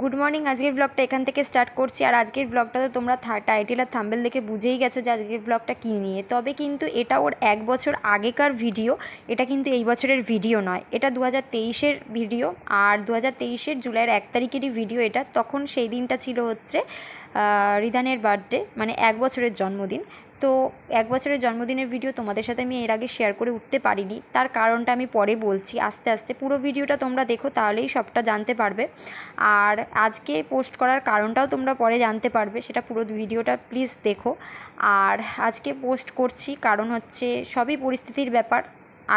Good morning, আজকের ব্লগটা এখান থেকে স্টার্ট করছি। আর আজকের ব্লগটা তো তোমরা টাইটেল আর থাম্বেল দেখে বুঝেই গেছো যে আজকের ব্লগটা কী নিয়ে। তবে কিন্তু এটা ওর এক বছর আগেকার ভিডিও এটা কিন্তু এই বছরের ভিডিও নয়। এটা দু হাজার তেইশের ভিডিও আর দু হাজার তেইশের জুলাইয়ের এক তারিখেরই ভিডিও এটা। তখন সেই দিনটা ছিল হচ্ছে রিধানের বার্থডে মানে এক বছরের জন্মদিন। তো এক বছরের জন্মদিনের ভিডিও তোমাদের সাথে আমি এর আগে শেয়ার করে উঠতে পারিনি। তার কারণটা আমি পরে বলছি। আস্তে আস্তে পুরো ভিডিওটা তোমরা দেখো, তাহলেই সবটা জানতে পারবে। আর আজকে পোস্ট করার কারণটাও তোমরা পরে জানতে পারবে, সেটা পুরো ভিডিওটা প্লিজ দেখো। আর আজকে পোস্ট করছি কারণ হচ্ছে সবই পরিস্থিতির ব্যাপার।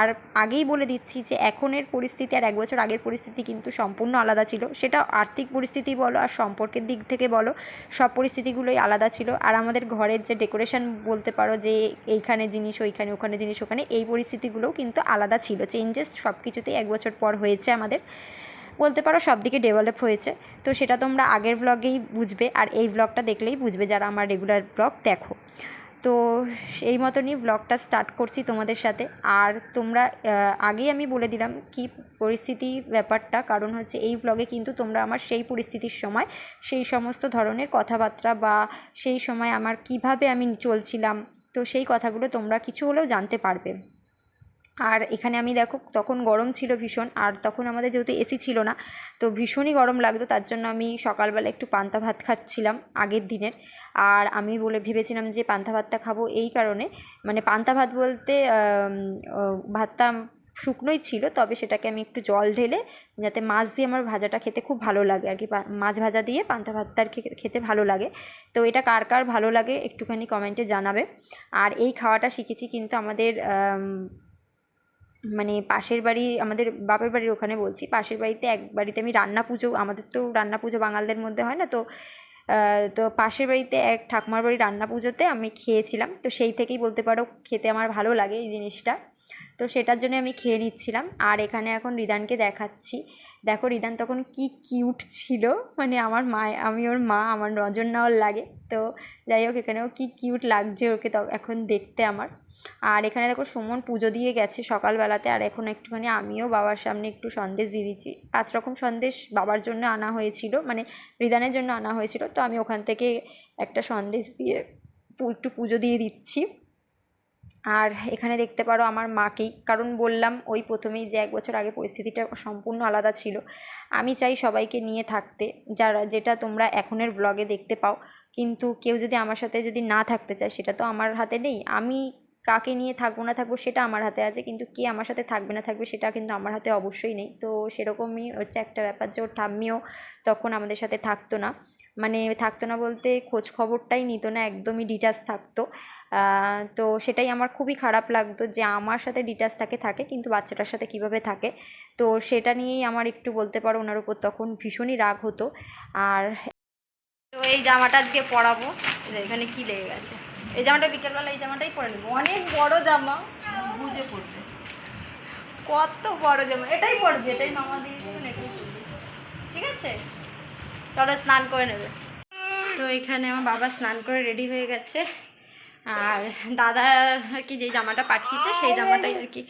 আর আগেই বলে দিচ্ছি যে এখনের পরিস্থিতি আর এক বছর আগের পরিস্থিতি কিন্তু সম্পূর্ণ আলাদা ছিল। সেটা আর্থিক পরিস্থিতি বলো আর সম্পর্কের দিক থেকে বলো, সব পরিস্থিতিগুলোই আলাদা ছিল। আর আমাদের ঘরের যে ডেকোরেশন বলতে পারো যে এইখানে জিনিস, ওইখানে, ওখানে জিনিস, ওখানে, এই পরিস্থিতিগুলোও কিন্তু আলাদা ছিল। চেঞ্জেস সব কিছুতেই এক বছর পর হয়েছে আমাদের। বলতে পারো সব দিকে ডেভেলপ হয়েছে। তো সেটা তোমরা আগের ব্লগেই বুঝবে। আর এই ব্লগটা দেখলেই বুঝবে যারা আমার রেগুলার ব্লগ দেখো। তো এই মতনই ব্লগটা স্টার্ট করছি তোমাদের সাথে। আর তোমরা আগেই আমি বলে দিলাম কি পরিস্থিতি ব্যাপারটা, কারণ হচ্ছে এই ব্লগে কিন্তু তোমরা আমার সেই পরিস্থিতির সময়, সেই সমস্ত ধরনের কথাবার্তা বা সেই সময় আমার কীভাবে আমি চলছিলাম, তো সেই কথাগুলো তোমরা কিছু হলেও জানতে পারবে। আর এখানে আমি দেখো তখন গরম ছিল ভীষণ আর তখন আমাদের যেহেতু এসি ছিল না তো ভীষণই গরম লাগতো তার জন্য আমি সকালবেলা একটু পান্তা ভাত খাচ্ছিলাম আগের দিনের। আর আমি বলে ভেবেছিলাম যে পান্তা ভাতটা খাব এই কারণে মানে পান্তা ভাত বলতে ভাতটা শুকনোই ছিল তবে সেটাকে আমি একটু জল ঢেলে যাতে মাছ দিয়ে আমার ভাজাটা খেতে খুব ভালো লাগে আর কি মাছ ভাজা দিয়ে পান্তা ভাতটা খেতে ভালো লাগে। তো এটা কার কার ভালো লাগে একটুখানি কমেন্টে জানাবে। আর এই খাওয়াটা শিখেছি কিন্তু আমাদের আম, মানে পাশের বাড়ি, আমাদের বাপের বাড়ির ওখানে বলছি, পাশের বাড়িতে এক বাড়িতে আমি রান্না পুজো, আমাদের তো রান্না পুজো বাঙালদের মধ্যে হয় না, তো তো পাশের বাড়িতে এক ঠাকুমার বাড়ি রান্না পুজোতে আমি খেয়েছিলাম, তো সেই থেকেই বলতে পারো খেতে আমার ভালো লাগে এই জিনিসটা, তো সেটার জন্য আমি খেয়ে নিচ্ছিলাম। আর এখানে এখন রিদানকে দেখাচ্ছি। দেখো রিদান তখন কি কিউট ছিল। মানে আমার মা, আমি ওর মা, আমার নজর নেওয়ার লাগে। তো যাই হোক এখানেও কি কিউট লাগছে ওকে তো এখন দেখতে আমার। আর এখানে দেখো সুমন পুজো দিয়ে গেছে সকালবেলাতে। আর এখন একটুখানি আমিও বাবার সামনে একটু সন্দেশ দিয়ে দিচ্ছি। পাঁচ রকম সন্দেশ বাবার জন্য আনা হয়েছিল মানে রিদানের জন্য আনা হয়েছিল। তো আমি ওখান থেকে একটা সন্দেশ দিয়ে একটু পুজো দিয়ে দিচ্ছি। আর এখানে দেখতে পারো আমার মাকেই। কারণ বললাম, ওই প্রথমেই যে এক বছর আগে পরিস্থিতিটা সম্পূর্ণ আলাদা ছিল। আমি চাই সবাইকে নিয়ে থাকতে, যারা, যেটা তোমরা এখনের ব্লগে দেখতে পাও। কিন্তু কেউ যদি আমার সাথে যদি না থাকতে চায়, সেটা তো আমার হাতে নেই। আমি কাকে নিয়ে থাকব না থাকব সেটা আমার হাতে আছে, কিন্তু কে আমার সাথে থাকবে না থাকবে সেটা কিন্তু আমার হাতে অবশ্যই নেই। তো সেরকমই হচ্ছে একটা ব্যাপার যে ওর ঠাম্মিও তখন আমাদের সাথে থাকতো না। মানে থাকতো না বলতে খোঁজ খবরটাই নিত না, একদমই ডিটাচ থাকতো। তো সেটাই আমার খুবই খারাপ লাগতো যে আমার সাথে ডিটাচ থাকে থাকে, কিন্তু বাচ্চাটার সাথে কীভাবে থাকে। তো সেটা নিয়েই আমার একটু বলতে পারো, ওনার উপর তখন ভীষণই রাগ হতো। আর তো এই জামাটা আজকে পরাবো। এখানে কি লেগে গেছে। এই জামাটা বিকেলবেলা এই জামাটাই পরে নেব। অনেক বড় জামা। বুঝে পড়বে কত বড় জামা। এটাই পরবে এটাই মামা দিয়ে দেবেন এটাই ঠিক আছে? চলো স্নান করে নেবে। তো এখানে আমার বাবা স্নান করে রেডি হয়ে গেছে। আর দাদা আর কি যেই জামাটা পাঠিয়েছে সেই জামাটাই আর কি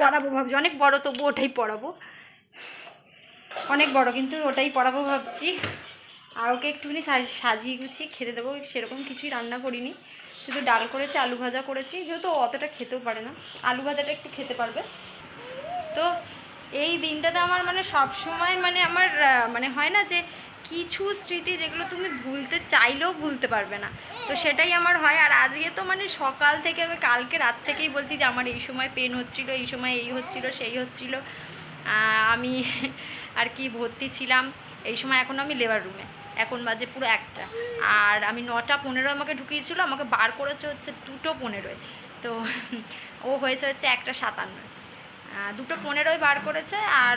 পরাবো ভাবছি। অনেক বড় তবু ওটাই পরাবো। অনেক বড় কিন্তু ওটাই পরাবো ভাবছি। আর ওকে একটুখানি সাজিয়ে গুছিয়ে খেতে দেবো। সেরকম কিছুই রান্না করিনি। শুধু ডাল করেছি, আলু ভাজা করেছি। যেহেতু অতটা খেতেও পারে না। আলু ভাজাটা একটু খেতে পারবে। তো এই দিনটাতে আমার মানে সব সময় মানে আমার মানে হয় না যে কিছু স্মৃতি যেগুলো তুমি ভুলতে চাইলেও ভুলতে পারবে না। তো সেটাই আমার হয়। আর আজকে তো মানে সকাল থেকে আমি কালকে রাত থেকেই বলছি যে আমার এই সময় পেন হচ্ছিল, এই সময় এই হচ্ছিল, সেই হচ্ছিল। আমি আর কি ভর্তি ছিলাম। এই সময় এখন আমি লেবার রুমে। এখন বাজে পুরো একটা। আর আমি নটা পনেরো আমাকে ঢুকিয়েছিল, আমাকে বার করেছে হচ্ছে দুটো পনেরোয়। তো ও হয়েছে হচ্ছে একটা সাতান্ন দুটো পনেরোই বার করেছে আর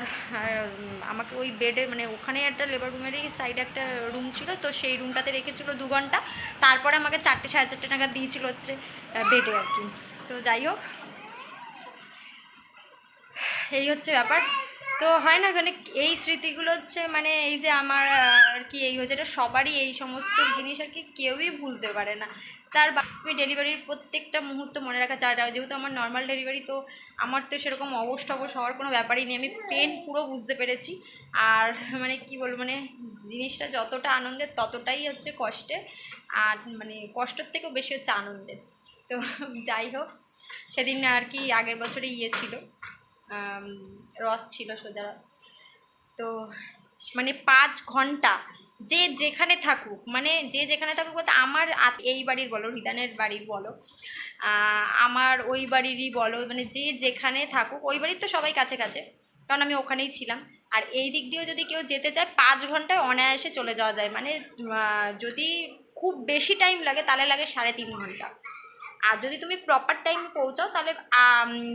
আমাকে ওই বেডে মানে ওখানে একটা লেবার রুমেরই সাইডে একটা রুম ছিল, তো সেই রুমটাতে রেখেছিল দু ঘণ্টা। তারপরে আমাকে চারটে সাড়ে চারটে নাগাদ দিয়েছিল হচ্ছে বেডে আর কি। তো যাই হোক, এই হচ্ছে ব্যাপার। তো হয় না মানে এই স্মৃতিগুলো হচ্ছে মানে এই যে আমার আর কি এই হয়েছে, এটা সবারই এই সমস্ত জিনিস আর কি কেউই ভুলতে পারে না। তার আমি ডেলিভারির প্রত্যেকটা মুহূর্ত মনে রাখা চাই যেহেতু আমার নর্মাল ডেলিভারি তো আমার তো সেরকম অবস্থ অবশ্য হওয়ার কোনো ব্যাপারই নেই। আমি পেন পুরো বুঝতে পেরেছি। আর মানে কি বলব মানে জিনিসটা যতটা আনন্দের, ততটাই হচ্ছে কষ্টের আর মানে কষ্টের থেকেও বেশি হচ্ছে আনন্দের। তো যাই হোক, সেদিন আর কি আগের বছরে ইয়ে ছিল। রথ ছিল সোজা রথ। তো মানে পাঁচ ঘণ্টা যে যেখানে থাকুক মানে যে যেখানে থাকুক বলতে আমার এই বাড়ির বলো হৃদানের বাড়ির বলো আমার ওই বাড়িরই বলো মানে যে যেখানে থাকুক, ওই বাড়ির তো সবাই কাছে কাছে, কারণ আমি ওখানেই ছিলাম। আর এই দিক দিয়েও যদি কেউ যেতে চায়, পাঁচ ঘন্টায় অনায়াসে চলে যাওয়া যায়। মানে যদি খুব বেশি টাইম লাগে, তাহলে লাগে সাড়ে তিন ঘণ্টা। আর যদি তুমি প্রপার টাইমে পৌঁছাও, তাহলে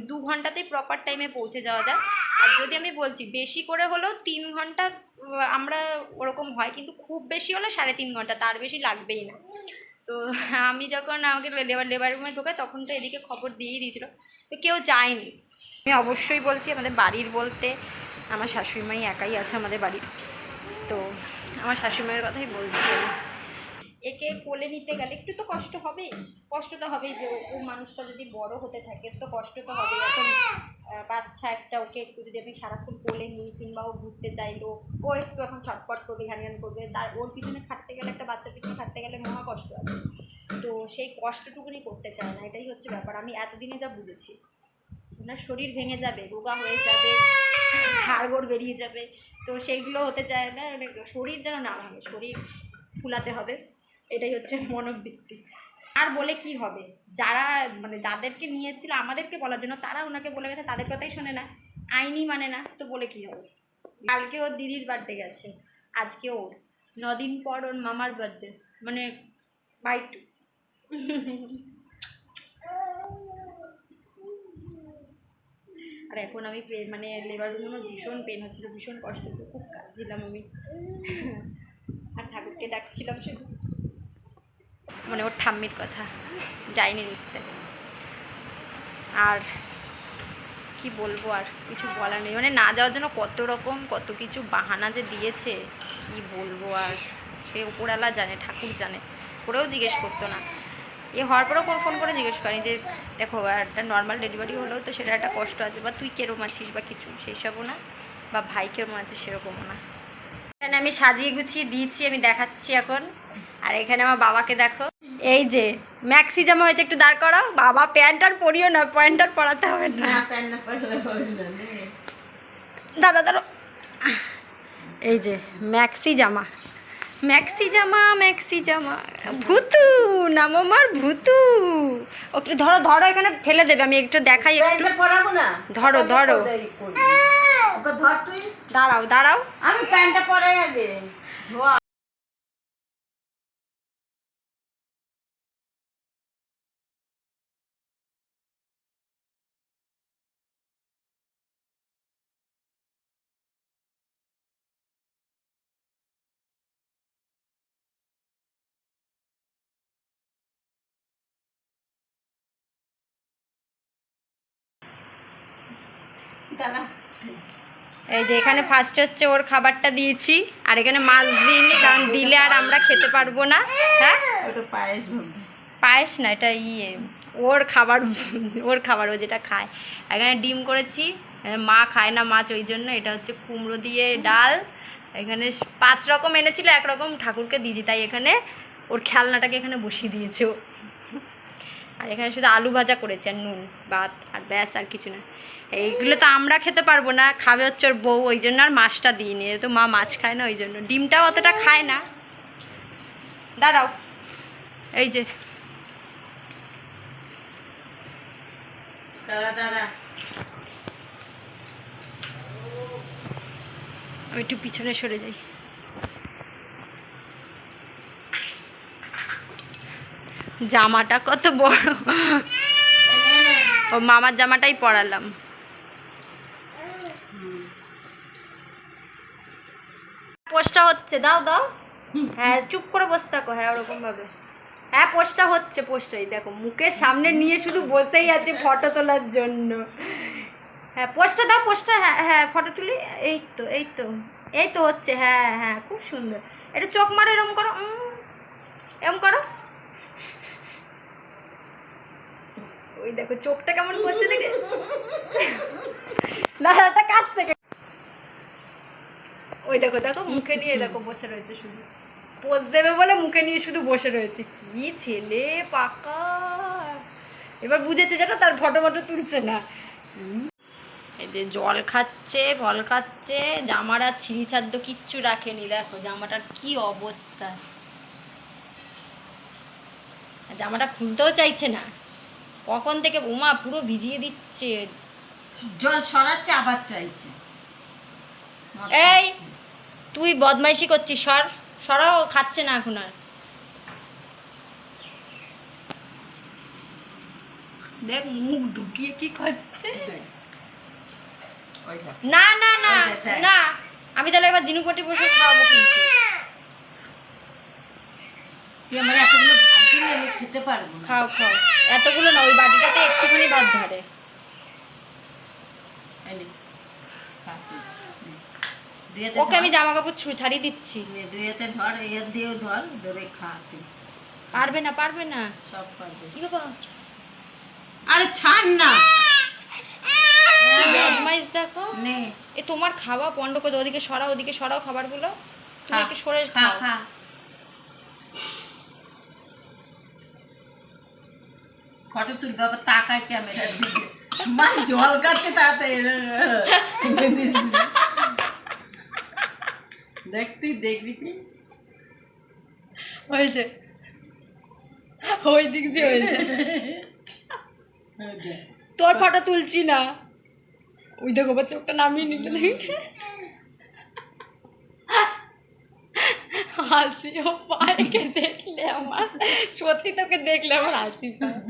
দু ঘন্টাতেই প্রপার টাইমে পৌঁছে যাওয়া যায়। আর যদি আমি বলছি, বেশি করে হলেও তিন ঘণ্টা আমরা ওরকম হয়, কিন্তু খুব বেশি হলে সাড়ে তিন ঘণ্টা, তার বেশি লাগবেই না। তো আমি যখন আমাকে লেবার লেবার রুমে ঢোকায় তখন তো এদিকে খবর দিয়েই দিয়েছিল। তো কেউ যায়নি। আমি অবশ্যই বলছি, আমাদের বাড়ির বলতে, আমার শাশুড়ি মাই একাই আছে আমাদের বাড়ির। তো আমার শাশুড়িমায়ের কথাই বলছি একে কোলে নিতে গেলে একটু তো কষ্ট হবেই। কষ্ট তো হবেই যে ও- মানুষটা যদি বড় হতে থাকে, তো কষ্ট তো হবে এখন বাচ্চা একটা, ওকে একটু যদি আমি সারাক্ষণ কোলে নিই কিংবা ও ঘুরতে চাইলো, ও একটু এখন ছটপট করবে, ঘ্যান ঘ্যান করবে। তার, ওর পিছনে খাটতে গেলে, একটা বাচ্চার পিছনে খাটতে গেলে মহা কষ্ট আছে। তো সেই কষ্টটুকুনি করতে চায় না, এটাই হচ্ছে ব্যাপার। আমি এতদিনে যা বুঝেছি, ওনার শরীর ভেঙে যাবে, রোগা হয়ে যাবে, হাড়গোড় বেরিয়ে যাবে, তো সেইগুলো হতে চায় না মানে শরীর যেন না ভাঙে, শরীর ফুলাতে হবে। এটাই হচ্ছে মনোবৃত্তি। আর বলে কি হবে? যারা মানে যাদেরকে নিয়ে এসেছিল আমাদেরকে বলার জন্য, তারা ওনাকে বলে গেছে, তাদের কথাই শোনে না। আইনি মানে না, তো বলে কি হবে? কালকে ওর দিদির বার্থডে গেছে, আজকে ওর। নদিন পর ওর মামার বার্থডে মানে বাইট আর এখন আমি মানে লেবার রুমে ভীষণ পেন হচ্ছিল, ভীষণ কষ্ট হচ্ছিল, খুব কাঁদছিলাম আমি। আর ঠাকুরকে ডাকছিলাম শুধু। মানে ওর ঠাম্মির কথা যাইনি দেখতে। আর কি বলব আর কিছু বলার নেই। মানে না যাওয়ার জন্য কত রকম, কত কিছু বাহানা যে দিয়েছে, কি বলব আর সে উপরালা জানে, ঠাকুর জানে। ওরেও জিজ্ঞেস করতো না। এ হওয়ার পরেও কোন ফোন করে জিজ্ঞেস করেনি যে, দেখো, একটা নর্মাল ডেলিভারি হলেও তো সেটা একটা কষ্ট আছে, বা তুই কেরম আছিস, বা কিছু সেই সবও না, বা ভাই কেরম আছে সেরকমও না। এখানে আমি সাজিয়ে গুছিয়ে দিয়েছি, আমি দেখাচ্ছি এখন। আর এখানে আমার বাবাকে দেখো। এই যে ম্যাক্সি জামা হয়েছে একটু দাঁড় করাও। বাবা প্যান্ট আর পরিও না প্যান্ট আর পরাতে হবে না। দাঁড়ো দাঁড়ো এই যে ম্যাক্সি জামা। ম্যাক্সি জামা ম্যাক্সি জামা। ভুতু নাম আমার ভুতু। একটু ধরো ধরো এখানে ফেলে দেবে আমি একটু দেখাই একটু। ধরো, ধরো। দাঁড়াও দাঁড়াও। আমি প্যান্টটা পরে আগে। এই যে এখানে ফার্স্ট হচ্ছে ওর খাবারটা দিয়েছি আর এখানে মাছ দিইনি কারণ দিলে আর আমরা খেতে পারব না। হ্যাঁ? পায়েস পায়েস না এটা ইয়ে ওর খাবার ওর খাবার ও যেটা খায়। এখানে ডিম করেছি মা খায় না মাছ ওই জন্য এটা হচ্ছে কুমড়ো দিয়ে ডাল। এখানে পাঁচ রকম এনেছিল এক রকম ঠাকুরকে দিয়েছি তাই এখানে ওর খেলনাটাকে এখানে বসিয়ে দিয়েছে আর এখানে শুধু আলু ভাজা করেছে আর নুন ভাত আর ব্যাস আর কিছু না। এইগুলো তো আমরা খেতে পারব না খাবে হচ্ছে ওর বউ ওই জন্য আর মাছটা দিইনি। তো মা মাছ খায় না ওই জন্য। ডিমটাও অতটা খায় না। দাঁড়াও। এই যে। আমি একটু পিছনে সরে যাই। জামাটা কত বড়। ও মামার জামাটাই পরালাম। পোস্টটা হচ্ছে দাও দাও। হ্যাঁ চুপ করে বসে থাকো হ্যাঁ ওরকম ভাবে হ্যাঁ পোস্টটা হচ্ছে পোস্টটাই দেখো মুখের সামনে নিয়ে শুধু বসেই আছে ফটো তোলার জন্য। হ্যাঁ পোস্টটা দাও পোস্টটা হ্যাঁ হ্যাঁ ফটো তুলি। এই তো এই তো এই তো হচ্ছে হ্যাঁ হ্যাঁ খুব সুন্দর। একটু চোখ মারো এরম করো উম, এরম করো। ওই দেখো চোখটা কেমন করছে দেখে? দাঁড়াটা কাছ থেকে। ওই দেখো দেখো, মুখে নিয়ে দেখো বসে রয়েছে শুধু। পোজ দেবে বলে মুখে নিয়ে শুধু বসে রয়েছে। কি ছেলে পাকা। এবার বুঝেছে জানো তার ফটো ফটো তুলছে না। এই যে জল খাচ্ছে, ফল খাচ্ছে, জামার আর ছিঁড়ি কিচ্ছু রাখেনি, দেখো, জামাটার কি অবস্থা। জামাটা খুলতেও চাইছে না। কখন থেকে উমা পুরো ভিজিয়ে দিচ্ছে। জল সরাচ্ছে আবার চাইছে। এই! তুই বদমাইশি করছিস সর। সরাও খাচ্ছে না এখন আর। দেখ মুখ ঢুকিয়ে কি খাচ্ছে। দেখ। না না না। না। আমি তাহলে একবার জিনুকটি বসে খাওয়াবো কিন্তু। তুই আমার এতগুলো আমি খেতে পারব খাও খাও। এতগুলো না ওই বাটিটাতে একটুখানি ভাত ধরে। ওকে আমি জামা কাপড় ছাড়িয়ে দিচ্ছি। নে, ধর এর দিয়েও ধর ধরে খা তুই। পারবে না পারবে না। সব পারবে। কি বাবা আরে ছাড় না। বদমাইশ দেখো। নে। এ তোমার খাওয়া পন্ড করে ওদিকে সরাও ওদিকে সরাও খাবারগুলো। তুমি একটু সরে খাও। ফটো তুলবে আবার তাকায় ক্যামেরার দিকে। মা জল কাটছে তাড়াতাড়ি দেখ তুই দেখবি তুই হয়েছে ওই দিক দিয়ে হয়েছে হ্যাঁ, তোর ফটো তুলছি না। ওই দেখো বা চোখটা নামিয়ে নিলে হাসি ও পায়কে দেখলে আমার সত্যি তোকে দেখলে আমার হাসি পায়।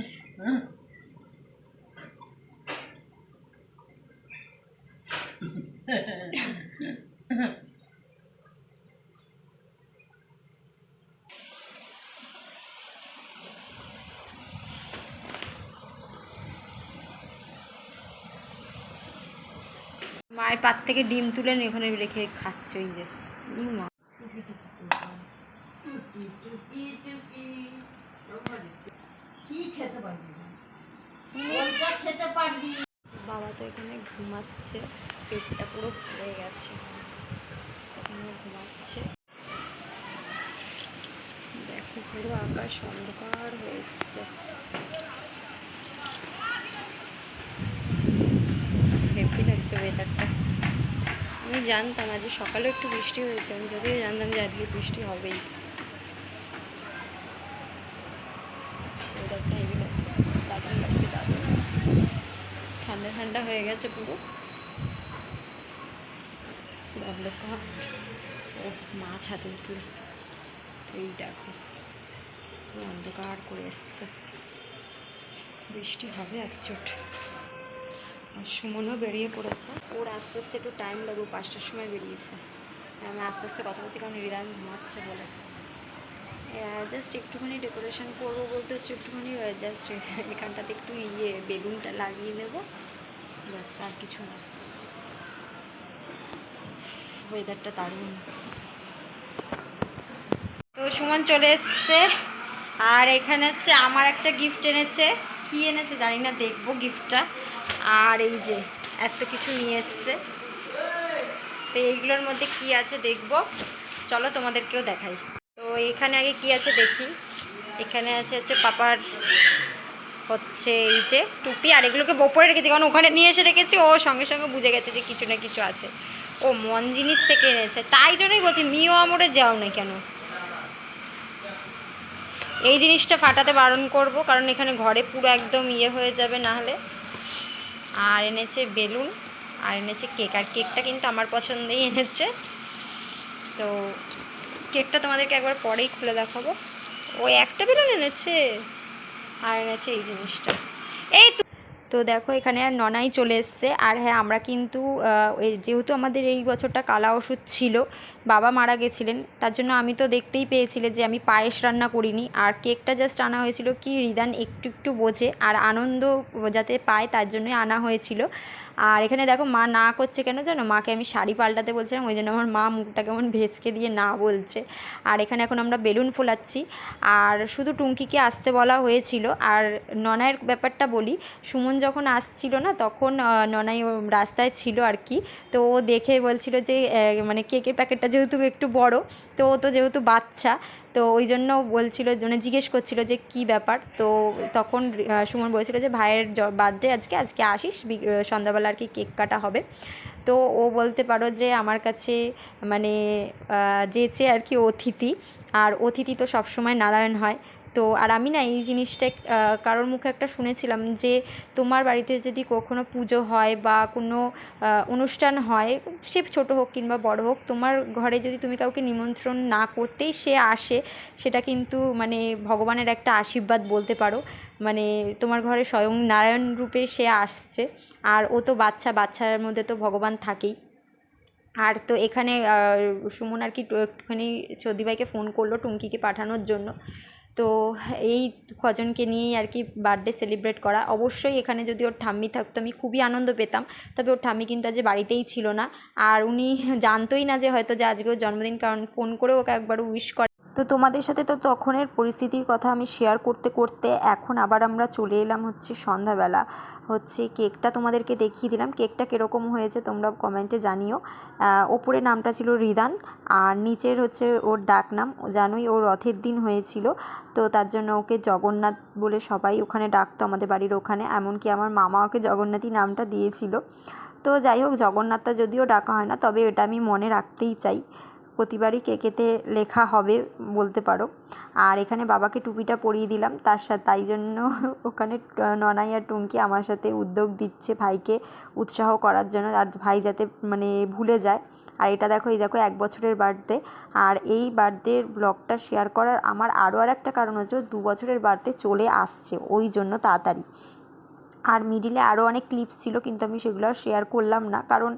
মায়ের পাত থেকে ডিম তুলে ওখানে রেখে খাচ্ছে ওই যে। মা। কি খেতে পারবি? ওইটা খেতে পারবি। বাবা তো এখানে ঘুমাচ্ছে পেটটা পুরো ভরে গেছে। এখানে ঘুমাচ্ছে। দেখো পুরো আকাশ অন্ধকার হয়ে এসছে। লাগছে ওয়েদারটা আমি জানতাম আজকে সকালে একটু বৃষ্টি হয়েছে আমি যদিও জানতাম যে আজকে বৃষ্টি হবেই ওয়েদারটা হেভি লাগছে দারুণ লাগছে দারুণ ঠান্ডা হয়ে গেছে পুরো। অন্ধকার ও মাছ হাতে উঠল। এই দেখো অন্ধকার করে এসছে। বৃষ্টি হবে এক চোট আর সুমনও বেরিয়ে পড়েছে। ওর আস্তে আস্তে একটু টাইম লাগবে পাঁচটার সময় বেরিয়েছে। আমি আস্তে আস্তে কথা বলছি, কারণ রিদান ঘুমাচ্ছে বলে। জাস্ট একটুখানি ডেকোরেশন করব বলতে হচ্ছে, একটুখানি জাস্ট এখানটাতে একটু ইয়ে বেলুনটা লাগিয়ে নেব। ব্যাস, আর কিছু না। ওয়েদারটা দারুণ। তো সুমন চলে এসছে, আর এখানে হচ্ছে আমার একটা গিফট এনেছে। কি এনেছে জানি না, দেখব গিফটটা আর এই যে, এত কিছু নিয়ে এসছে। তো এইগুলোর মধ্যে কি আছে দেখব। চলো তোমাদেরকেও দেখাই। তো এখানে আগে কি আছে দেখি। এখানে আছে হচ্ছে পাপার হচ্ছে এই যে টুপি, আর এগুলোকে ওপরে রেখেছি, কারণ ওখানে নিয়ে এসে রেখেছি, ও সঙ্গে সঙ্গে বুঝে গেছে যে কিছু না কিছু আছে। ও মন জিনিস থেকে এনেছে, তাই জন্যই বলছি, মিও আমরে যাও না কেন? এই জিনিসটা ফাটাতে বারণ করব, কারণ এখানে ঘরে পুরো একদম ইয়ে হয়ে যাবে না হলে। আর এনেছে বেলুন, আর এনেছে কেক, আর কেকটা কিন্তু আমার পছন্দেই এনেছে। তো কেকটা তোমাদেরকে একবার পরেই খুলে দেখাবো। ও একটা বেলুন এনেছে? আর এনেছে এই জিনিসটা। এই তো তো দেখো, এখানে আর ননাই চলে এসছে। আর হ্যাঁ আমরা কিন্তু যেহেতু আমাদের এই বছরটা কালা ওষুধ ছিল, বাবা মারা গেছিলেন, তার জন্য আমি তো দেখতেই পেয়েছিলে যে আমি পায়েস রান্না করিনি। আর কেকটা জাস্ট আনা হয়েছিল কি, রিদান একটু একটু বোঝে, আর আনন্দ যাতে পায় তার জন্যই আনা হয়েছিল। আর এখানে দেখো মা না করছে কেন জানো? মাকে আমি শাড়ি পাল্টাতে বলছিলাম, ওই জন্য আমার মা মুখটা কেমন ভেজকে দিয়ে না বলছে। আর এখানে এখন আমরা বেলুন ফোলাচ্ছি। আর শুধু টুঙ্কিকে আসতে বলা হয়েছিল। আর ননায়ের ব্যাপারটা বলি, সুমন যখন আসছিল না, তখন ননাই রাস্তায় ছিল আর কি। তো ও দেখে বলছিল যে মানে কেকের প্যাকেটটা যেহেতু একটু বড়, তো ও তো যেহেতু বাচ্চা তো ওই জন্য বলছিল মানে জিজ্ঞেস করছিল যে কি ব্যাপার? তো তখন সুমন বলছিল যে ভাইয়ের বার্থডে আজকে আজকে আসিস সন্ধ্যাবেলা আর কি কেক কাটা হবে। তো ও বলতে পারো যে আমার কাছে মানে যেচে আর কি অতিথি, আর অতিথি তো সবসময় নারায়ণ হয়। তো আর আমি না এই জিনিসটা কারোর মুখে একটা শুনেছিলাম যে তোমার বাড়িতে যদি কখনো পুজো হয় বা কোনো অনুষ্ঠান হয়, সে ছোট হোক কিংবা বড় হোক, তোমার ঘরে যদি তুমি কাউকে নিমন্ত্রণ না করতেই সে আসে, সেটা কিন্তু মানে ভগবানের একটা আশীর্বাদ বলতে পারো। মানে তোমার ঘরে স্বয়ং নারায়ণ রূপে সে আসছে, আর ও তো বাচ্চা, বাচ্চার মধ্যে তো ভগবান থাকেই। আর তো এখানে সুমন আর কি একটুখানি চৌদিভাইকে ফোন করল টুঙ্কিকে পাঠানোর জন্য। তো এই কজনকে নিয়েই আর কি বার্থডে সেলিব্রেট করা। অবশ্যই এখানে যদি ওর ঠাম্মি থাকতো, আমি খুবই আনন্দ পেতাম। তবে ওর ঠাম্মি কিন্তু আজ বাড়িতেই ছিল না। আর উনি জানতোই না যে হয়তো যে আজকে ওর জন্মদিন, কারণ ফোন করে ওকে একবার উইশ করে তো তোমাদের সাথে তো তখনের পরিস্থিতির কথা আমি শেয়ার করতে করতে এখন আবার আমরা চলে এলাম হচ্ছে সন্ধ্যাবেলা। হচ্ছে কেকটা তোমাদেরকে দেখিয়ে দিলাম। কেকটা কীরকম হয়েছে তোমরা কমেন্টে জানিও। ওপরে নামটা ছিল রিদান, আর নিচের হচ্ছে ওর ডাক নাম। জানোই ওর রথের দিন হয়েছিল, তো তার জন্য ওকে জগন্নাথ বলে সবাই ওখানে ডাকতো আমাদের বাড়ির ওখানে। এমনকি আমার মামা ওকে জগন্নাথই নামটা দিয়েছিল। তো যাই হোক, জগন্নাথটা যদিও ডাকা হয় না, তবে এটা আমি মনে রাখতেই চাই। প্রতিবারই কেকেতে লেখা হবে বলতে পারো। আর এখানে বাবাকে টুপিটা পরিয়ে দিলাম, তার সাথে, তাই জন্য ওখানে ননাই আর টুঙ্কি আমার সাথে উদ্যোগ দিচ্ছে ভাইকে উৎসাহ করার জন্য, আর ভাই যাতে মানে ভুলে যায়। আর এটা দেখো, এই দেখো, এক বছরের বার্থডে আর এই বার্থডের ব্লগটা শেয়ার করার আমার আরও আর একটা কারণ হচ্ছে দু বছরের বার্থডে চলে আসছে, ওই জন্য তাড়াতাড়ি। আর মিডিলে আরও অনেক ক্লিপস ছিল, কিন্তু আমি সেগুলো শেয়ার করলাম না। কারণ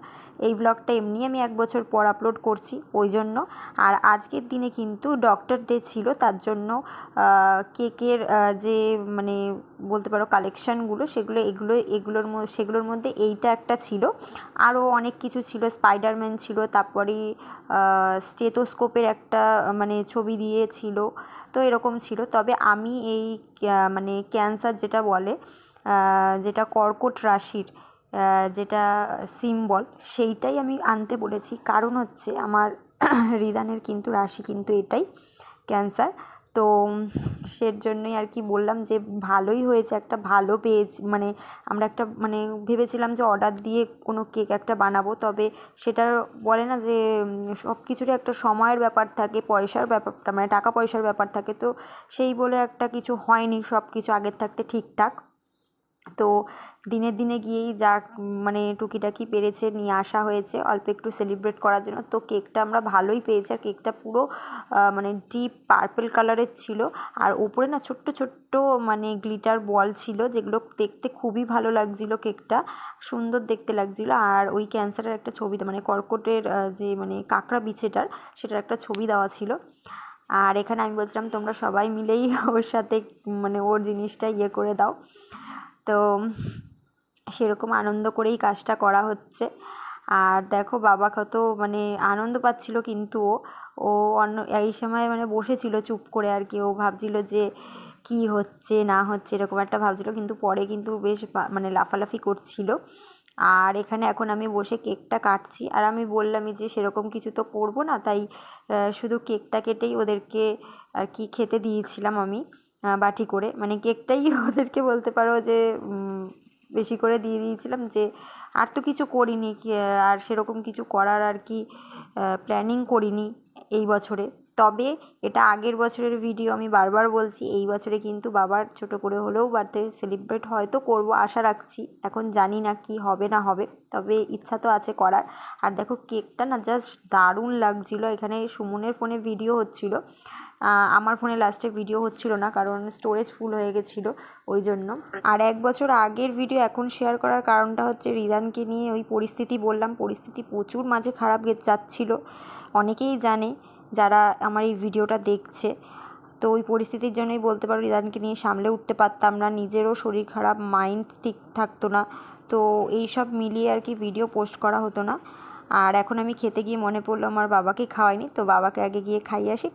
এই ব্লগটা এমনি আমি এক বছর পর আপলোড করছি, ওই জন্য। আর আজকের দিনে কিন্তু ডক্টর ডে ছিল, তার জন্য কেকের যে মানে বলতে পারো কালেকশানগুলো সেগুলো, এগুলো, এগুলোর সেগুলোর মধ্যে এইটা একটা ছিল। আরও অনেক কিছু ছিল স্পাইডারম্যান ছিল, তারপরে স্টেথোস্কোপের একটা মানে ছবি দিয়েছিল। তো এরকম ছিল। তবে আমি এই মানে ক্যান্সার যেটা বলে যেটা কর্কট রাশির যেটা সিম্বল, সেইটাই আমি আনতে বলেছি। কারণ হচ্ছে আমার রিদানের কিন্তু রাশি কিন্তু এটাই, ক্যান্সার। তো সের জন্যই আর কি বললাম যে ভালোই হয়েছে, একটা ভালো পেয়েছি মানে আমরা একটা মানে ভেবেছিলাম যে অর্ডার দিয়ে কোনো কেক একটা বানাবো, তবে সেটা বলে না যে সব কিছুরই একটা সময়ের ব্যাপার থাকে, পয়সার ব্যাপারটা মানে টাকা পয়সার ব্যাপার থাকে, তো সেই বলে একটা কিছু হয়নি, সব কিছু আগের থাকতে ঠিকঠাক। তো দিনের দিনে গিয়েই যা মানে টুকিটাকি পেরেছে নিয়ে আসা হয়েছে, অল্প একটু সেলিব্রেট করার জন্য। তো কেকটা আমরা ভালোই পেয়েছি আর কেকটা পুরো মানে ডিপ পার্পেল কালারের ছিল। আর ওপরে না ছোট্ট ছোট্ট মানে গ্লিটার বল ছিল, যেগুলো দেখতে খুবই ভালো লাগছিল কেকটা সুন্দর দেখতে লাগছিল। আর ওই ক্যান্সারের একটা ছবি মানে কর্কটের যে মানে কাঁকড়া বিছেটার, সেটার একটা ছবি দেওয়া ছিল। আর এখানে আমি বলছিলাম, তোমরা সবাই মিলেই ওর সাথে মানে ওর জিনিসটা ইয়ে করে দাও। তো সেরকম আনন্দ করেই কাজটা করা হচ্ছে। আর দেখো বাবা কত মানে আনন্দ পাচ্ছিল কিন্তু ও। অন্য, এই সময় মানে বসেছিল চুপ করে আর কি। ও ভাবছিল যে কি হচ্ছে, না হচ্ছে এরকম একটা ভাবছিল কিন্তু পরে কিন্তু বেশ মানে লাফালাফি করছিল। আর এখানে এখন আমি বসে কেকটা কাটছি। আর আমি বললামই যে সেরকম কিছু তো করব না, তাই শুধু কেকটা কেটেই ওদেরকে আর কি খেতে দিয়েছিলাম আমি। বাটি করে। মানে কেকটাই ওদেরকে বলতে পারো যে বেশি করে দিয়ে দিয়েছিলাম যে, আর তো কিছু করিনি আর সেরকম কিছু করার আর কি প্ল্যানিং করিনি এই বছরে। তবে এটা আগের বছরের ভিডিও আমি বারবার বলছি, এই বছরে কিন্তু বাবার ছোট করে হলেও বার্থডে সেলিব্রেট হয়তো করব আশা রাখছি। এখন জানি না কি হবে না হবে, তবে ইচ্ছা তো আছে করার। আর দেখো কেকটা না জাস্ট দারুণ লাগছিল। এখানে সুমনের ফোনে ভিডিও হচ্ছিল। আমার ফোনে লাস্টে ভিডিও হচ্ছিল না, কারণ স্টোরেজ ফুল হয়ে গেছিল ওই জন্য। আর এক বছর আগের ভিডিও এখন শেয়ার করার কারণটা হচ্ছে রিদানকে নিয়ে ওই পরিস্থিতি বললাম, পরিস্থিতি প্রচুর মাঝে খারাপ যাচ্ছিল। অনেকেই জানে যারা আমার এই ভিডিওটা দেখছে, তো ওই পরিস্থিতির জন্যই বলতে পারো ইদানকে নিয়ে সামলে উঠতে পারতাম না, নিজেরও শরীর খারাপ মাইন্ড ঠিক থাকতো না, তো এই সব মিলিয়ে আর কি ভিডিও পোস্ট করা হতো না। আর এখন আমি খেতে গিয়ে মনে পড়ল আমার বাবাকে খাওয়াইনি, তো বাবাকে আগে গিয়ে খাইয়ে আসি